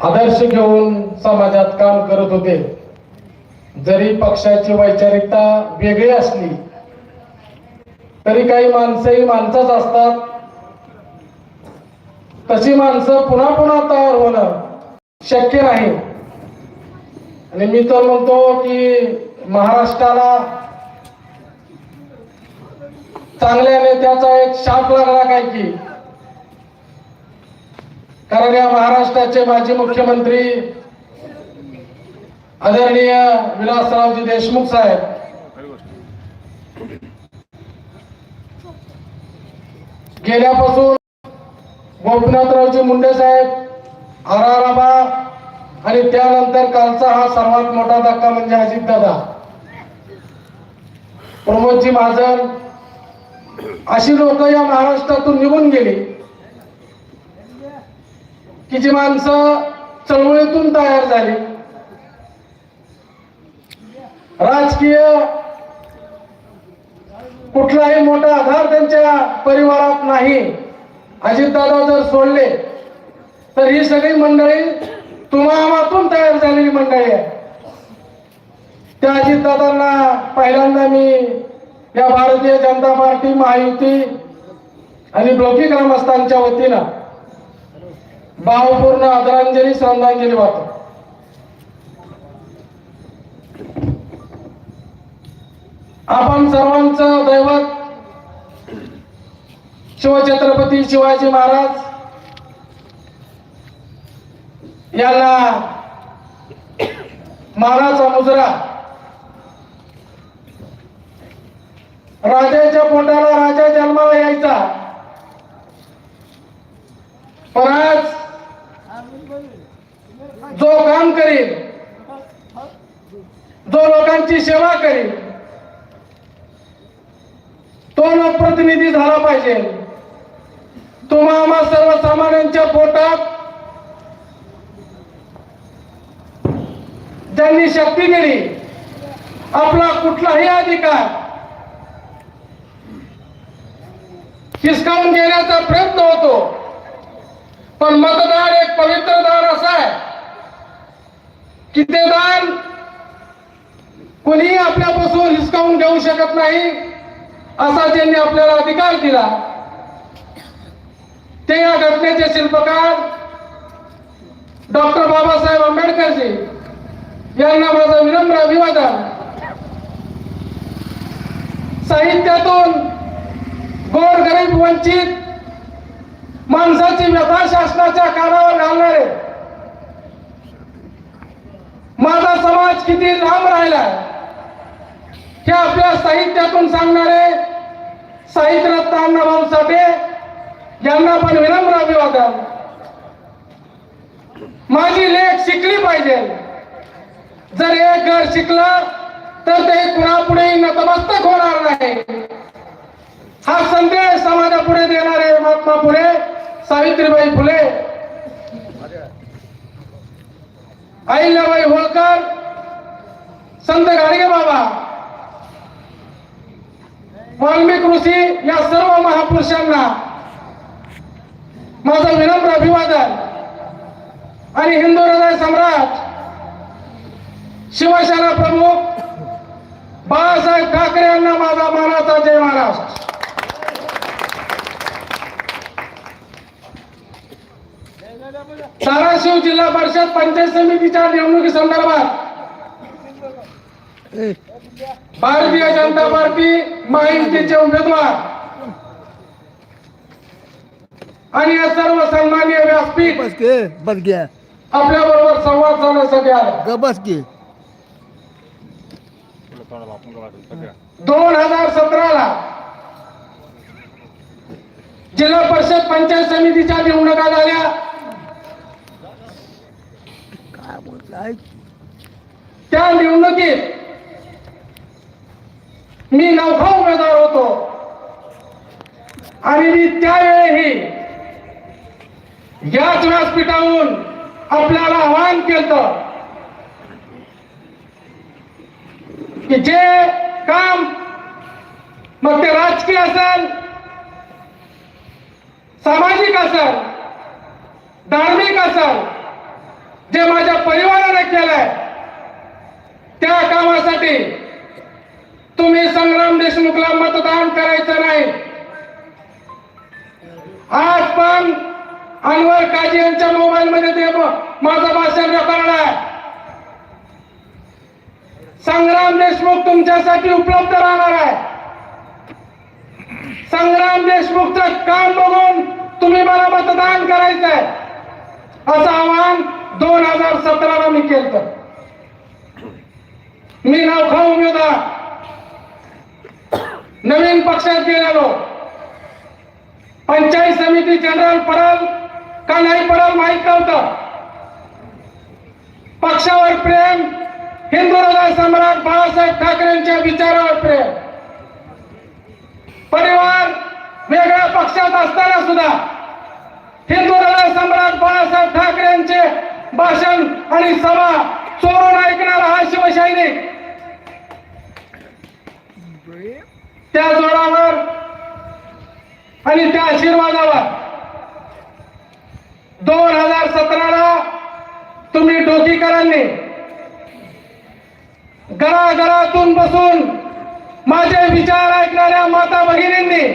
आदर्श घेऊन समाजात काम करत होते. जरी पक्षाची वैचारिकता वेगळी असली तरी काही माणसंही माणसंच असतात. तशी माणसं पुन्हा पुन्हा तयार होणं शक्य नाही. आणि मी तर म्हणतो की महाराष्ट्राला चांगल्या नेत्याचा एक शाप लागला काय की कारण या महाराष्ट्राचे माजी मुख्यमंत्री आदरणीय विलासरावजी देशमुख साहेब. गेल्यापासून गोपीनाथरावजी मुंडे साहेब आराराबा आणि त्यानंतर कालचा हा सर्वात मोठा धक्का म्हणजे अजित दादा प्रमोदजी महाजन अशी लोक या महाराष्ट्रातून निघून गेली. की जी माणसं चळवळीतून तयार झाली. राजकीय कुठलाही मोठा आधार त्यांच्या परिवारात नाही. अजितदादा जर सोडले तर ही सगळी मंडळी तुमामातून तयार झालेली मंडळी आहे. त्या अजितदादांना पहिल्यांदा मी या भारतीय जनता पार्टी महायुती आणि ब्लॉकी ग्रामस्थांच्या वतीनं भावपूर्ण आदरांजली श्रद्धांजली वाहतो. आपण सर्वांचं दैवत शिवछत्रपती शिवाजी महाराज यांना मानाचा मुजरा राजाच्या पोटाला राजा जन्माला यायचा. पण आज जो काम करील जो लोकांची सेवा करील तो लोकप्रतिनिधी झाला पाहिजे. तुम्हा आम्हा सर्वसामान्यांच्या पोटात ज्यांनी शक्ती दिली आपला कुठलाही अधिकार हिसकावून घेण्याचा प्रयत्न होतो. पण मतदान एक पवित्र दान असा आहे. की ते दान कोणीही आपल्यापासून हिसकावून घेऊ शकत नाही असा ज्यांनी आपल्याला अधिकार दिला ते या घटनेचे शिल्पकार डॉक्टर बाबासाहेब आंबेडकरजी यांना माझं विनम्र अभिवादन. साहित्यातून गोर गरीब वंचित माणसाची व्यथा शासनाच्या कानावर घालणारे माझा समाज किती लांब राहिला हे आपल्या साहित्यातून सांगणारे साहित्यरत्न अण्णाभाऊ साठे यांना पण विनम्र अभिवादन. माझी लेख शिकली पाहिजे. जर एक घर शिकलं तर ते कुणापुढे नतमस्तक होणार नाही. हा संदेश समाजापुढे देणारे महात्मा फुले सावित्रीबाई फुले अहिल्याबाई होळकर. संत गाडगे बाबा. वाल्मिक ऋषी या सर्व महापुरुषांना माझं विनम्र अभिवादन. आणि हिंदू हृदय सम्राट शिवसेना प्रमुख बाळासाहेब ठाकरे यांना माझा मानाचा जय महाराष्ट्र. धाराशिव जिल्हा परिषद पंचायत समितीच्या निवडणुकी संदर्भात भारतीय जनता पार्टी महायुतीचे उमेदवार आणि या सर्व सन्माननीय व्यासपीठ आपल्या बरोबर संवाद साधण्यासाठी आले. बस की. दोन हजार सतराला जिल्हा परिषद पंचायत समितीच्या निवडणुका झाल्या काय बोलताय त्या निवडणुकीत मी नवखा उमेदवार होतो. आणि मी त्यावेळेही याच व्यासपीठाहून आपल्याला आवाहन केलं की जे काम मग ते राजकीय असेल सामाजिक असेल धार्मिक असेल जे माझ्या परिवाराने केलंय त्या कामासाठी तुम्ही संग्राम देशमुखला मतदान करायचं नाही. आज पण अनवर काजी यांच्या मोबाईल मध्ये ते माझं भाषण रेकॉर्ड आहे. संग्राम देशमुख तुमच्यासाठी उपलब्ध राहणार आहे. संग्राम देशमुखचं काम बघून तुम्ही मला मतदान करायचंय. असं आवाहन दोन हजार सतराला मी केलं मी नवखा उमेदवार. नवीन पक्षात गेलेलो पंचायत समिती जनरल पडल का नाही पडल माहीत नव्हतं. पक्षावर प्रेम हिंदू हृदय सम्राट बाळासाहेब ठाकरेंच्या विचारावर प्रेम. परिवार वेगळ्या पक्षात असताना सुद्धा हिंदू हृदय सम्राट बाळासाहेब ठाकरेंचे भाषण आणि सभा चोरून ऐकणारा हा शिवशाहीने त्या जोडावर आणि त्या आशीर्वादावर दोन हजार सतराला तुम्ही डोकीकरांनी घराघरातून बसून माझे विचार ऐकणाऱ्या माता भगिनींनी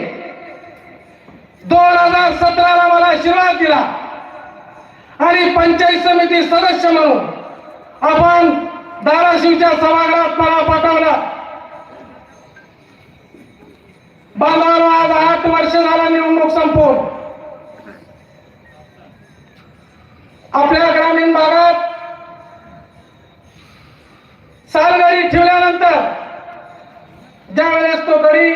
दोन हजार सतराला मला आशीर्वाद दिला. आणि पंचायत समिती सदस्य म्हणून आपण धाराशिवच्या सभागृहात मला पाठवला. बांधवाला आज आठ वर्ष झाला निवडणूक संपवून आपल्या ग्रामीण भागात सालगाडी ठेवल्यानंतर ज्या वेळेस तो गडी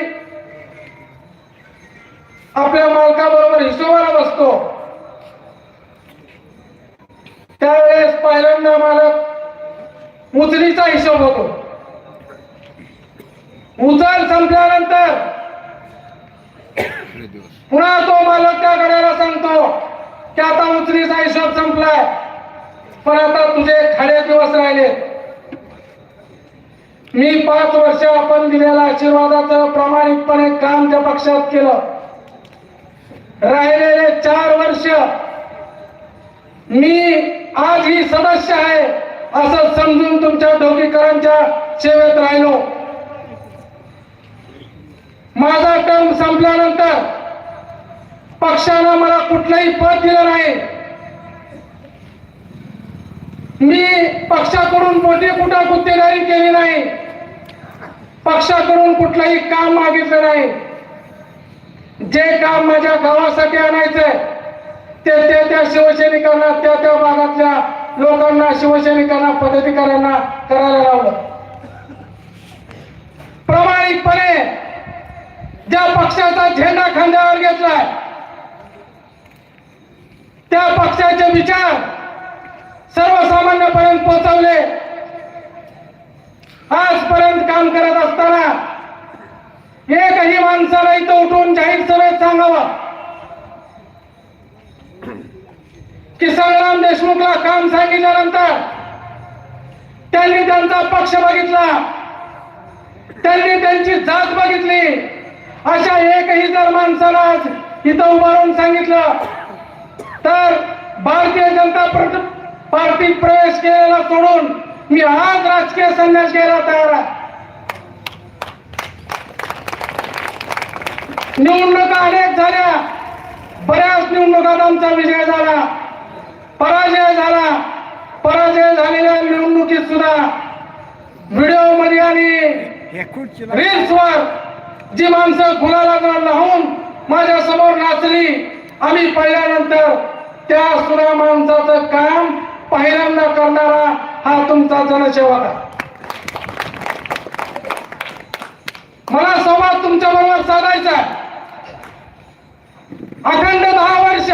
आपल्या मालकाबरोबर हिशोबाला बसतो त्यावेळेस पहिल्यांदा मालक उचलीचा हिशोब होतो. उचल संपल्यानंतर पुन्हा तो मालक त्या गड्याला सांगतो की आता उचलीचा हिशोब संपलाय पण आता तुझे खडे दिवस राहिले. मी पाच वर्ष आपण दिलेल्या आशीर्वादाचं प्रामाणिकपणे काम त्या पक्षात केलं. राहिलेले चार वर्ष मी आज ही सदस्य आहे असं समजून तुमच्या ढोकीकरांच्या सेवेत राहिलो. माझा टर्म संपल्यानंतर पक्षानं मला कुठलंही पद दिलं नाही. मी पक्षाकडून मोठी कुठं गुत्तेदारी केली नाही. पक्षाकडून कुठलंही काम मागितलं नाही. जे काम माझ्या गावासाठी आणायचंय ते ते त्या शिवसैनिकांना त्या त्या भागातल्या लोकांना शिवसैनिकांना पदाधिकाऱ्यांना करायला लावलं. प्रामाणिकपणे ज्या पक्षाचा झेंडा खांद्यावर घेतलाय त्या पक्षाचे विचार सर्वसामान्यपर्यंत पोहोचवले. आजपर्यंत काम करत असताना एकही माणसाला इथं उठून जाहीर सभेत सांगावं. किसनराम देशमुखला काम सांगितल्यानंतर त्यांनी त्यांचा पक्ष बघितला. त्यांनी त्यांची जात बघितली. अशा एकही जर माणसाला आज इथं उभारून सांगितलं तर भारतीय जनता प्र- पार्टीत प्रवेश केलेला सोडून मी आज राजकीय संन्यास घ्यायला तयार आहे. निवडणुका अनेक झाल्या. बऱ्याच निवडणुकात आमचा विजय झाला. पराजय झाला. पराजय झालेल्या निवडणुकीत सुद्धा व्हिडिओमध्ये आणि रील्सवर जी माणसं गुलाला लावून माझ्यासमोर नाचली आम्ही पाहिल्यानंतर त्या सुद्धा माणसाचं काम पहिल्यांदा करणारा हा तुमचा जनसेवक आहे. मला संवाद तुमच्या बरोबर साधायचा अखंड दहा वर्ष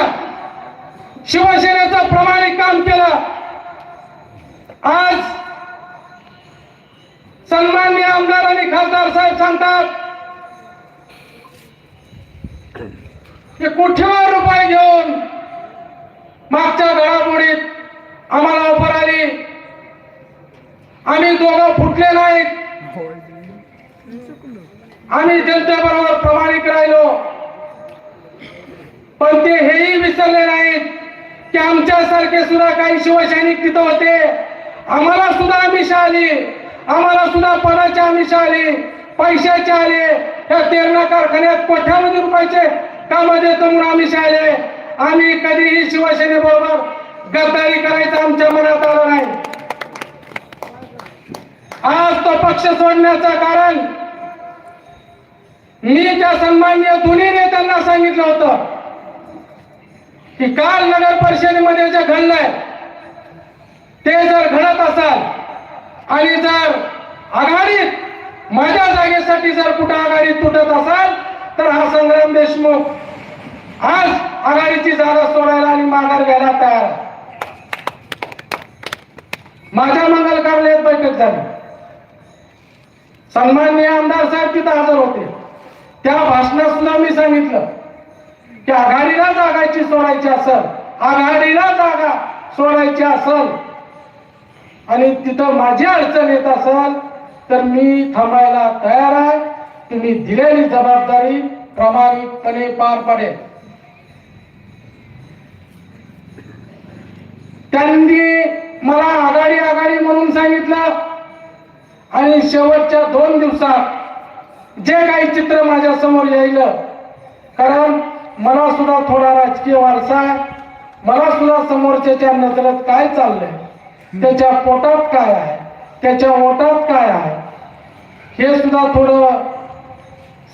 शिवसेनेचं प्रामाणिक काम केलं. आज सन्मान्य आमदार आणि खासदार साहेब सांगतात की कुठेवर रुपये घेऊन मागच्या घडामोडीत आम्हाला ऑफर आली आम्ही दोघं फुटले नाहीत. आम्ही जनतेबरोबर प्रामाणिक राहिलो. पण ते हेही विसरले नाहीत. की आमच्यासारखे सुद्धा काही शिवसैनिक तिथं होते. आम्हाला सुद्धा आम्ही आली. आम्हाला सुद्धा पदाची आमिष आली. पैशाचे आले. त्या तेरणा कारखान्यात कोठ्यामध्ये रुपयाचे कामं देतो म्हणून आमिष आले. आम्ही कधीही शिवसेनेबरोबर गद्दारी करायचं आमच्या मनात आलं नाही. आज तो पक्ष सोडण्याचं कारण मी त्या सन्माननीय दोन्ही नेत्यांना सांगितलं होतं. की काल नगर परिषदेमध्ये जे घडलंय ते जर घडत असाल आणि जर आघाडीत माझ्या जागेसाठी जर कुठं आघाडीत तुटत असाल तर हा संग्राम देशमुख आज आघाडीची जागा सोडायला आणि माघार घ्यायला तयार माझ्या मंगल कार्यालयात बैठक झाली. सन्माननीय आमदार साहेब तिथं हजर होते. त्या भाषणात मी सांगितलं की आघाडीला जागायची सोडायची असल आघाडीला जागा सोडायची असल आणि तिथं माझी अडचण येत असल तर मी थांबायला तयार आहे. तुम्ही दिलेली जबाबदारी प्रामाणिकपणे पार पडेल. त्यांनी मला आघाडी आघाडी म्हणून सांगितलं. आणि शेवटच्या दोन दिवसात जे काही चित्र माझ्यासमोर येईल कारण मला सुद्धा थोडा राजकीय वारसा आहे मला सुद्धा समोरच्याच्या नजरेत काय चाललंय त्याच्या पोटात काय आहे त्याच्या ओटात काय आहे हे सुद्धा थोडं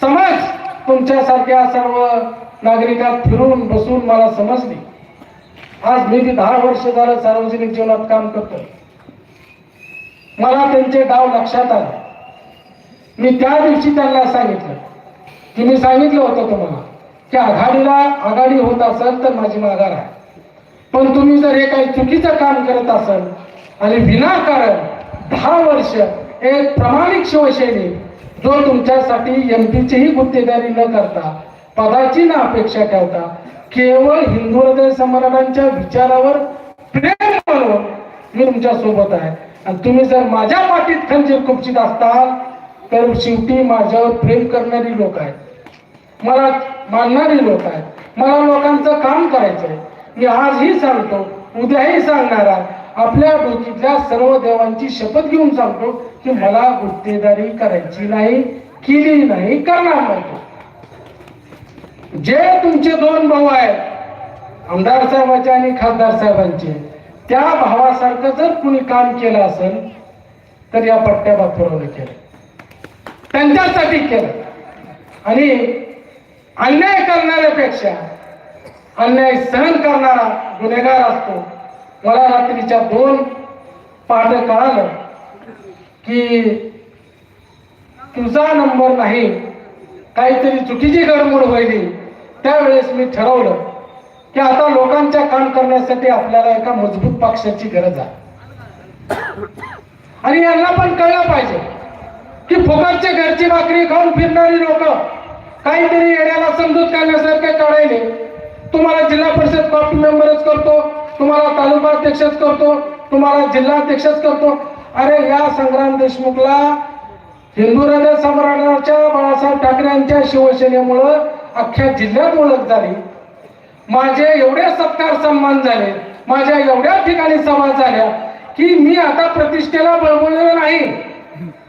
समज तुमच्यासारख्या सर्व नागरिकात फिरून बसून मला समजली. आज मी ती दहा वर्ष झालं सार्वजनिक जीवनात काम करतो मला त्यांचे डाव लक्षात आले. मी त्या दिवशी त्यांना सांगितलं. की मी सांगितलं होतं तुम्हाला की आघाडीला आघाडी होत असेल तर माझी माघार आहे. पण तुम्ही जर हे काही चुकीचं काम करत असाल आणि विनाकारण दहा वर्ष एक प्रामाणिक शिवसैनिक जो तुमच्यासाठी एमपीचीही गुत्तेदारी न करता पदाची ना अपेक्षा ठेवता केवळ हिंदू हृदय सम्राटांच्या विचारावर प्रेम म्हणून मी तुमच्यासोबत आहे. आणि तुम्ही जर माझ्या पाठीत खंजीर खुपशीत असताल तर शेवटी माझ्यावर प्रेम करणारी लोक आहेत. मला मानणारी लोक आहेत. मला लोकांचं काम करायचंय. मी आजही सांगतो उद्याही सांगणार आहे. आपल्या डोकीतल्या सर्व देवांची शपथ घेऊन सांगतो की मला गुत्तेदारी करायची नाही केली नाही करणार नाही. जे तुमचे दोन भाऊ आहेत आमदार साहेबांचे आणि खासदार साहेबांचे त्या भावासारखं जर कुणी काम केलं असेल तर या पट्ट्या बाथुरानं केलं त्यांच्यासाठी केलं. आणि अन्याय करणाऱ्यापेक्षा अन्याय सहन करणारा गुन्हेगार असतो. मला रात्रीच्या दोन पाठ कळालं की तुझा नंबर नाही काहीतरी चुकीची गडबड व्हायली. त्यावेळेस मी ठरवलं की आता लोकांच्या काम करण्यासाठी आपल्याला एका मजबूत पक्षाची गरज आहे. आणि यांना पण कळलं पाहिजे की फुकटचे घरची भाकरी खाऊन फिरणारी लोक काहीतरी येण्याला समजूत काढण्यासारखे कळायले तुम्हाला जिल्हा परिषद कॉपी मेंबरच करतो तुम्हाला तालुका अध्यक्षच करतो तुम्हाला जिल्हा अध्यक्षच करतो. अरे या संग्राम देशमुखला हिंदू हृदय सम्राटाच्या बाळासाहेब ठाकरे यांच्या शिवसेनेमुळं अख्ख्या जिल्ह्यात ओळख झाली. माझे एवढे सत्कार सन्मान झाले माझ्या एवढ्या ठिकाणी सभा झाल्या की मी आता प्रतिष्ठेला बळबळलेलो नाही.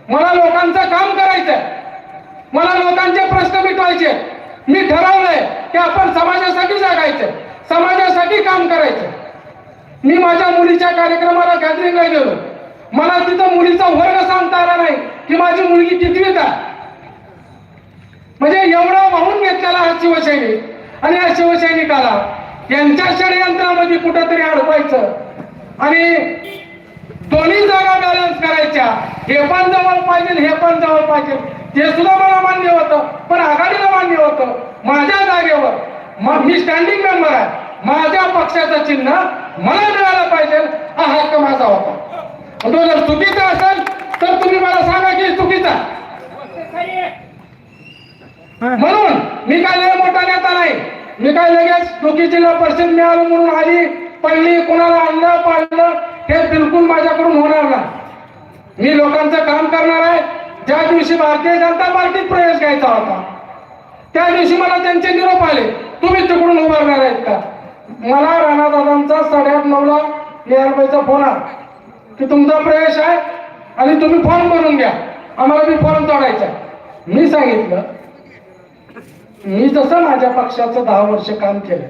मला लोकांचं काम करायचंय. मला लोकांचे प्रश्न मिटवायचे. मी ठरवलंय की आपण समाजासाठी जागायचं समाजासाठी काम करायचं. मी माझ्या मुलीच्या कार्यक्रमाला गॅदरिंगला गेलो. मला तिथं मुलीचा वर्ग सांगता आला नाही की माझी मुलगी कितवीत आहे. म्हणजे एवढा वाहून घेतलेला हा शिवसैनिक आणि या शिवसैनिकाला यांच्या षडयंत्रामध्ये कुठंतरी अडवायचं आणि दोन्ही जागा बॅलन्स करायच्या. हे पण जवळ पाहिजे हे पण जवळ पाहिजे. ते सुद्धा मला मान्य होतं. पण आघाडीला मान्य होतं. माझ्या जागेवर मी स्टँडिंग मेंबर आहे. माझ्या पक्षाचं चिन्ह मला मिळालं पाहिजे. हा हक्क माझा होता. तो जर चुकीचा असेल तर तुम्ही मला सांगा की चुकीचा. म्हणून मी काय लय मोठा नेता नाही. मी काय लगेच चुकीची जिल्हा परिषद मिळालं म्हणून आली पडली कोणाला आणलं पाडलं हे बिलकुल माझ्याकडून होणार नाही. मी लोकांचं काम करणार आहे. ज्या दिवशी भारतीय जनता पार्टीत प्रवेश घ्यायचा होता त्या दिवशी मला त्यांचे निरोप आले. तुम्ही तिकडून उभारणार आहेत का? मला राणादादांचा साडेआठ नऊला निहारबाईचा फोन आला की तुमचा प्रवेश आहे आणि तुम्ही फॉर्म भरून घ्या. आम्हाला मी फॉर्म तोडायचा आहे. मी सांगितलं मी जसं माझ्या पक्षाचं दहा वर्ष काम केलं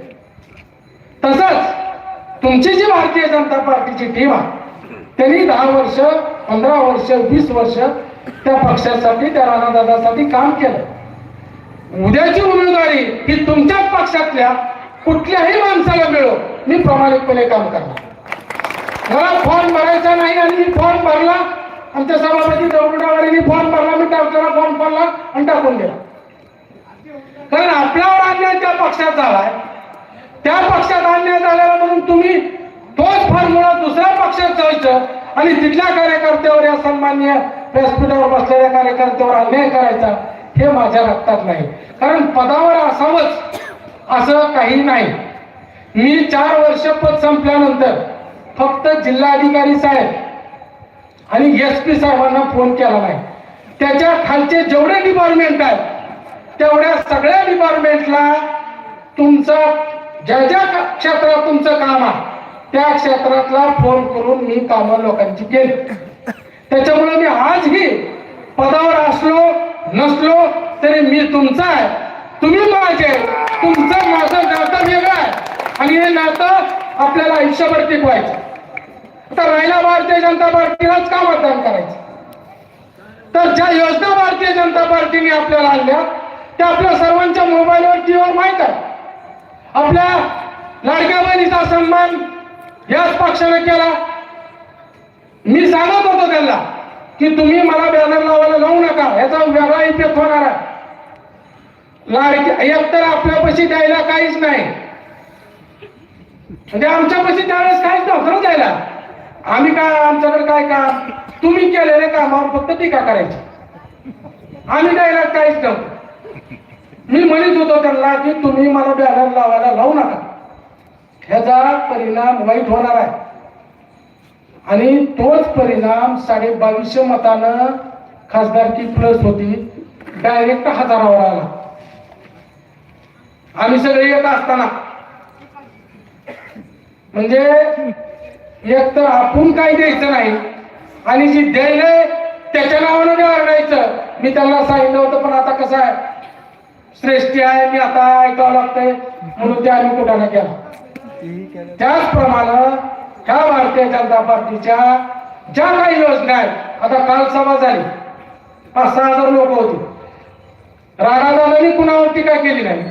तसंच तुमची जी भारतीय जनता पार्टीची टीम आहे त्यांनी दहा वर्ष पंधरा वर्ष वीस वर्ष त्या पक्षासाठी त्या राणादादासाठी काम केलं. उद्याची उमेदवारी ही तुमच्याच पक्षातल्या कुठल्याही माणसाला मिळो मी प्रामाणिकपणे काम करणार. मला फॉर्म भरायचा नाही आणि मी फॉर्म भरला आमच्या सभापती दौडवारीने फॉर्म भरला मी टाकला फॉर्म भरला आणि टाकून दिला. कारण आपल्यावर अन्याय त्या पक्षात झालाय. त्या पक्षात अन्याय झालेला म्हणून तुम्ही तोच फॉर्म्युला दुसऱ्या पक्षात जायचं आणि तिथल्या कार्यकर्त्यावर या सन्मान्य व्यासपीठावर बसलेल्या कार्यकर्त्यावर अन्याय करायचा हे माझ्या रक्तात नाही. कारण पदावर असावंच असं काही नाही. मी चार वर्ष पद संपल्यानंतर फक्त जिल्हाधिकारी साहेब आणि एस पी साहेबांना फोन केला नाही. त्याच्या खालचे जेवढे डिपार्टमेंट आहेत तेवढ्या सगळ्या डिपार्टमेंटला तुमचं ज्या ज्या क्षेत्रात तुमचं काम आहे त्या क्षेत्रातला फोन करून मी कामं लोकांची केली. त्याच्यामुळे मी आजही पदावर असलो नसलो तरी मी तुमचा आहे. तुम्ही माझे तुमचं माझं नातं वेगळं आहे. आणि हे नातं आपल्याला आयुष्यभर टिकवायचं. तर राहिला भारतीय जनता पार्टीलाच का मतदान करायचं? तर ज्या योजना भारतीय जनता पार्टीने आपल्याला आणल्या त्या आपल्या सर्वांच्या मोबाईलवर टीव्हीवर माहीत आहे आपल्या लाडक्या बहिणीचा सन्मान याच पक्षाने केला. मी सांगत त्यांना की तुम्ही मला बॅनर लावायला लावू नका याचा वेगळा इफेक्ट होणार आहे. लाडक्या एकतर आपल्यापाशी द्यायला काहीच नाही. म्हणजे आमच्यापाशी त्यावेळेस काहीच नव्हतं द्यायला. आम्ही काय आमच्याकडे काय काम? तुम्ही केलेल्या कामावर फक्त टीका करायची. आम्ही द्यायला काहीच नव्हतं. मी म्हणत होतो त्यांना की तुम्ही मला बॅनर लावायला लावू नका. ह्याचा परिणाम वाईट होणार आहे. आणि तोच परिणाम साडे बावीसशे मतानं खासदारकी प्लस होती. डायरेक्ट हजारावर आला. आम्ही सगळे येत असताना. म्हणजे एक तर आपण काही द्यायचं नाही. आणि जी द्यायलंय त्याच्या नावानं बी आरडायचं. मी त्यांना सांगितलं होतं पण आता कसं आहे? श्रेष्ठी आहे मी आता ऐकावं लागतंय. म्हणून ते आम्ही कुठाने केला. त्याचप्रमाणे ह्या भारतीय जनता पार्टीच्या ज्या काही योजना आहेत आता काल सभा झाली. पाच सहा हजार लोक होती. राणादादांनी कुणावर टीका केली नाही.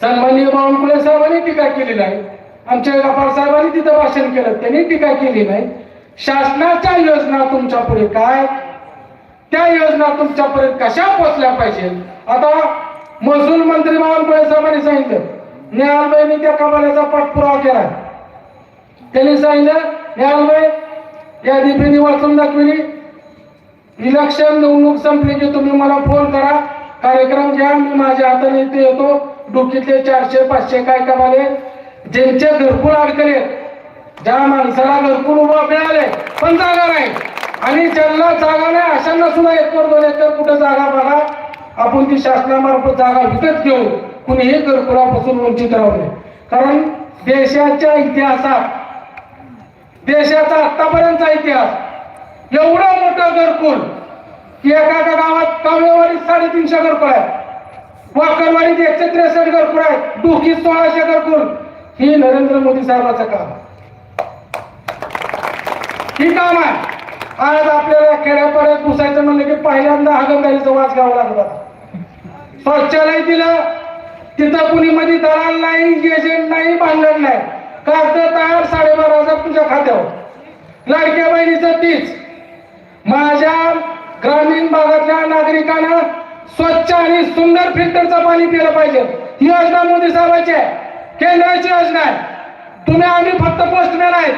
सन्माननीय बावनकुळे साहेबांनी टीका केली नाही. आमच्या गफार साहेबांनी तिथं भाषण केलं त्यांनी टीका केली नाही. शासनाच्या योजना तुमच्यापुढे काय? त्या योजना तुमच्यापर्यंत कशा पोचल्या पाहिजे? आता महसूल मंत्री बावनकुळे साहेबांनी सांगितलं न्यायालयाने त्या कमाल्याचा पाठपुरावा केला. त्यांनी सांगितलं यामुळे या दिपीने वाचून दाखविली. इलेक्शन निवडणूक संपली की तुम्ही मला फोन करा. कार्यक्रम घ्या मी माझ्या हाताने इथे येतो. डोकीतले चारशे पाचशे काय कमाले? ज्यांचे घरकुल अडकले ज्या माणसाला घरकुल उभा मिळाले पण जागा नाही. आणि ज्यांना जागा नाही अशांना सुद्धा एकर दोन एकर कुठं जागा बघा. आपण ती शासनामार्फत जागा विकत घेऊ कुणीही घरकुलापासून वंचित राहू नये. कारण देशाच्या इतिहासात देशाचा आतापर्यंतचा इतिहास. एवढं मोठं घरकुल. की एका गावात काव्यवाडीत साडेतीनशे घरकुल आहे वाकरवाडीत एकशे त्रेसष्ट घरकुल आहे डोकीत सोळाशे घरकुल. ही नरेंद्र मोदी साहेबाचं काम. ही काम आहे. आज आपल्याला खेड्यापाड्यात घुसायचं म्हणलं की पहिल्यांदा हागणदारीचं वास घ्यावा लागला शौचालय दिलं. तिथं कुणी मध्ये दलाल नाही एजंट नाही भांडण नाही. कागद तयार साडेबारा हजार तुझ्या खात्यावर. लाडक्या बहिणीचं तीच. माझ्या ग्रामीण भागातल्या नागरिकांना स्वच्छ आणि सुंदर फिल्टरचं पाणी पिलं पाहिजे. ही योजना मोदी साहेबांची आहे. केंद्राची योजना आहे. तुम्ही आम्ही फक्त पोस्टमॅन आहेत.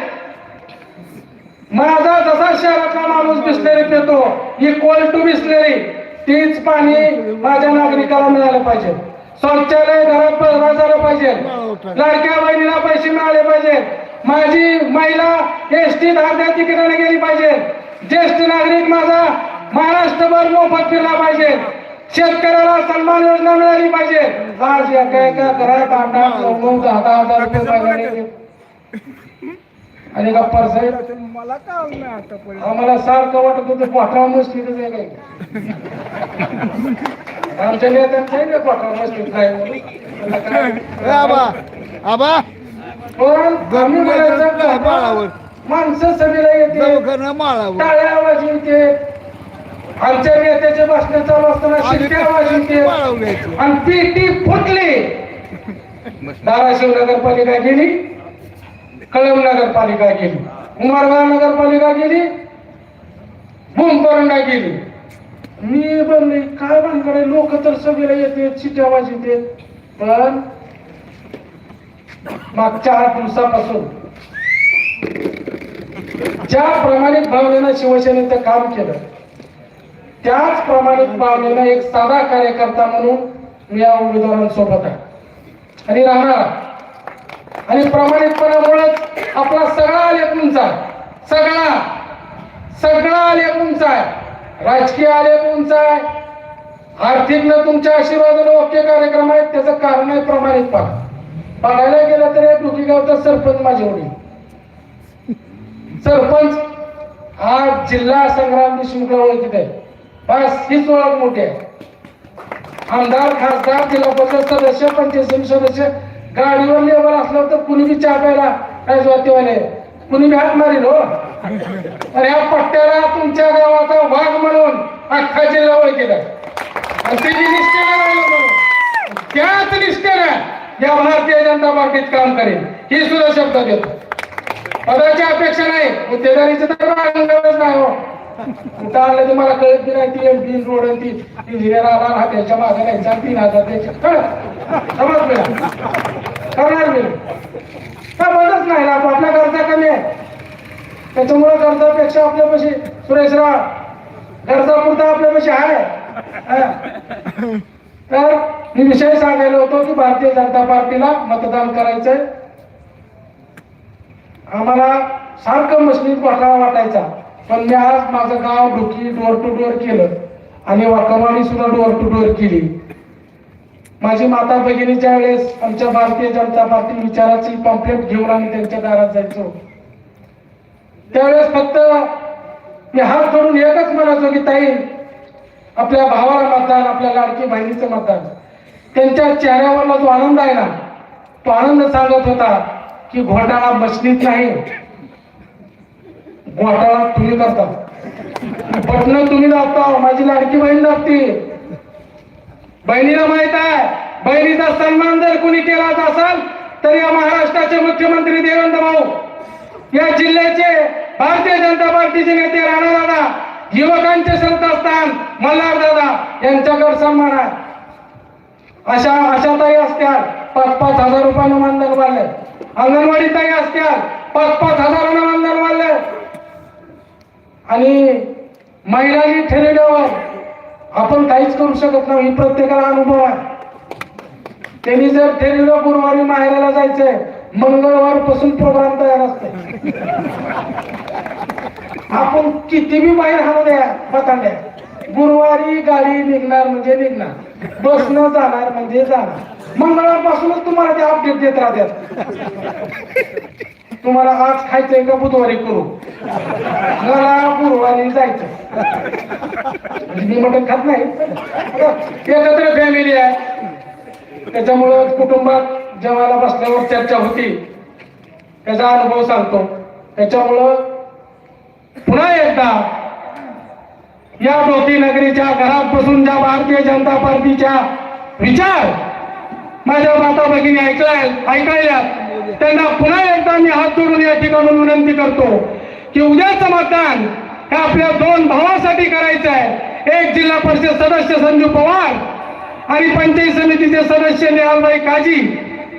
माझा जसा शहरातला माणूस बिसलेरी पितो ही कोल्ड टू बिसलेरी तीच पाणी माझ्या नागरिकाला मिळालं पाहिजे. शौचालय घरात बसला झालं पाहिजे. लाडक्या बहिणीला पैसे मिळाले पाहिजे. माझी महिला एस टी धारत्या तिकिटाने गेली पाहिजे. ज्येष्ठ नागरिक माझा महाराष्ट्रभर मोफत फिरला पाहिजे. शेतकऱ्याला सन्मान योजना मिळाली पाहिजे. आज एका एका घरात आठ आठ नऊ नऊ दहा हजार रुपये आणि गप्पर साहेब. मला आतापर्यंत आम्हाला सारखं वाटत होतं मस्तीतच आहे काही आमच्या नेत्यांचं आहे ना पोटरा मस्तीत नाही म्हणून. म्हणलं काय? ए, आबा आबा. पण आम्ही म्हणायचं का? माळावर. माणसं सगळीला येते. दवाखाना माळावर. टाळ्या आवाज येते. आमच्या नेत्याचे भाषण चालू असताना शिट्ट्या आवाज येते. माळावर आणि पेटी फुटली. धाराशिव नगरपालिका गेली. कळम नगरपालिका गेली. उमरगाव नगरपालिका गेली. भूमपरंडा गेली. मी बनले काय भानकडे लोक तर सगळे येते चिट्या आवाज येते पण मागच्या आठ दिवसापासून ज्या प्रमाणित भावनेनं शिवसेनेचं काम केलं त्याच प्रमाणित भावनेनं एक साधा कार्यकर्ता म्हणून मी या उमेदवारांसोबत आहे. आणि राहणार आणि प्रामाणिकपणामुळेच आपला सगळा लेखूनचा आहे. सगळा सगळा लेखूनचा आहे. राजकीय आलेख उंच आहे. आर्थिक न तुमच्या आशीर्वादाने ओके कार्यक्रम आहेत त्याचं कारण आहे पहा पाहायला गेलं तर एक डोकीगावचा सरपंच माझी वडील सरपंच हा जिल्हा संग्राम देशमुखला ओळखीत आहे. बस हीच ओळख मोठी आहे. आमदार खासदार जिल्हा परिषद सदस्य पंचायत समिती सदस्य गाडीवर लेबर असलं तर कुणी बी चहा प्यायला राजवातीवाले कुणी बी हात मारील हो? आणि या पट्ट्याला तुमच्या गावाचा वाघ म्हणून अख्खा जिल्हा ओळखीत आणि ते जी निष्ठेने त्याच निष्ठेनं या भारतीय जनता पार्टीत काम करेल. ही सुद्धा शब्द देतो. पदाची अपेक्षा नाही. गुत्तेदारीचं तर गरज नाही हो. कुठं आलं ते मला कळत बी नाही. ती एम पी रोड ती इंजिनियर आला हा त्याच्यामागे नाही. तीन हजार त्याच्या कळत समज मिळा करणार मी. का बरंच नाही. ना आपला खर्च कमी आहे. त्याच्यामुळे गरजापेक्षा आपल्यापाशी सुरेशराव गरजापुरता आपल्यापाशी आहे. तर मी विषय सांगायला होतो की भारतीय जनता पार्टीला मतदान करायचंय. आम्हाला सारखं मशनीत घोटाळा वाटायचा पण मी आज माझं गाव ढोकी डोर टू डोअर केलं आणि वाकरवाडी सुद्धा डोर टू डोर केली. माझी माता भगिनीच्या वेळेस आमच्या भारतीय जनता पार्टी विचाराची पॉम्पलेट घेऊन आम्ही त्यांच्या दारात जायचो त्यावेळेस फक्त मी हात जोडून एकच म्हणायचो की ताई आपल्या भावाला मतदान आपल्या लाडकी बहिणीचं मतदान. त्यांच्या चेहऱ्यावरला जो आनंद आहे ना तो आनंद सांगत होता की घोटाळा मशनीत नाही घोटाळा तुम्ही करता. बटन तुम्ही दाबता माझी लाडकी बहीण दाबती. बहिणीला माहीत आहे बहिणीचा सन्मान जर कोणी केला असाल तर या महाराष्ट्राचे मुख्यमंत्री देवेंद्र भाऊ या जिल्ह्याचे भारतीय जनता पार्टीचे नेते राणा दादा युवकांचे संतस्थान मल्हार दादा यांच्याकडे सन्मान आहे. अशा अशा ताई असत्या पाच पाच हजार रुपयानं मानधन वाढले अंगणवाडी ताई असत्या पाच पाच हजारानं मानधन वाढले आणि महिलांनी ठरवल्यावर आपण काहीच करू शकत नाही प्रत्येकाला अनुभव आहे. त्यांनी जर ठरवलं गुरुवारी माहेराला जायचंय मंगळवारपासून प्रोग्राम तयार असते आपण किती बी बाहेर हाणू द्या पतांड्या गुरुवारी गाडी निघणार म्हणजे निघणार. बसनं जाणार म्हणजे जाणार. मंगळवारपासूनच तुम्हाला ते अपडेट देत राहतात तुम्हाला आज खायचंय का बुधवारी करू? मला गुरुवारी जायचं म्हणजे मी मटण खात नाही. एकत्र फॅमिली आहे. त्याच्यामुळं कुटुंबात जेवायला बसल्यावर चर्चा होती. त्याचा अनुभव सांगतो. त्याच्यामुळं पुन्हा एकदा या मोती नगरीच्या घरात बसून ज्या भारतीय जनता पार्टीच्या विचार माझ्या माता भगिनी ऐकलाय ऐकायला त्यांना पुन्हा एकदा मी हात जोडून या ठिकाणून विनंती करतो की उद्याचं मतदान हे आपल्या दोन भावासाठी करायचं आहे एक जिल्हा परिषद सदस्य संजू पवार आणि पंचायत समितीचे सदस्य निहालबाई काजी.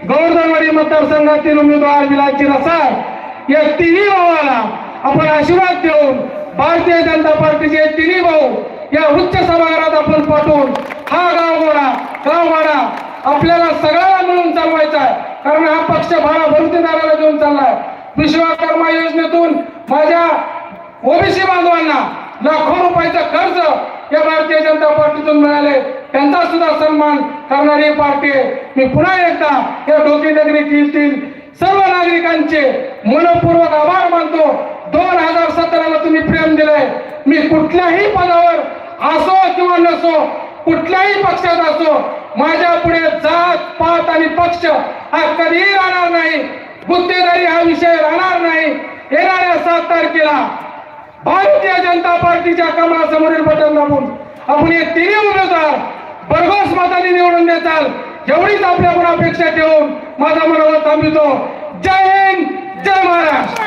गौरदनवाडी मतदारसंघातील उमेदवार विलाची रसाळ या तिन्ही भावाला आपण आशीर्वाद देऊन भारतीय जनता पार्टीचे तिन्ही भाऊ या उच्च सभागृहात आपण पाठवून हा गावगोडा गाववाडा आपल्याला सगळ्याला मिळून चालवायचा आहे. कारण हा पक्ष भाडा भरतीदाराला घेऊन चाललाय. विश्वकर्मा योजनेतून माझ्या ओबीसी बांधवांना लाखो रुपयाचं कर्ज या भारतीय जनता पार्टीतून मिळाले त्यांचा सुद्धा सन्मान करणारी पार्टी आहे मी पुन्हा एकदा या डोकी नगरीतील सर्व नागरिकांचे मनपूर्वक आभार मानतो. दोन हजार सतराला तुम्ही प्रेम दिलंय. मी कुठल्याही पदावर असो किंवा नसो कुठल्याही पक्षात असो माझ्या पुढे जात पात आणि पक्ष हा कधीही राहणार नाही. गुत्तेदारी हा विषय राहणार नाही. येणाऱ्या सात तारखेला भारतीय जनता पार्टीच्या कमळासमोरील बटन दाबून आपण हे तिन्ही उमेदवार भरघोस मताने निवडून देताल. एवढीच आपल्याकडून अपेक्षा ठेवून माझा मनोगत थांबितो जय हिंद जय महाराष्ट्र.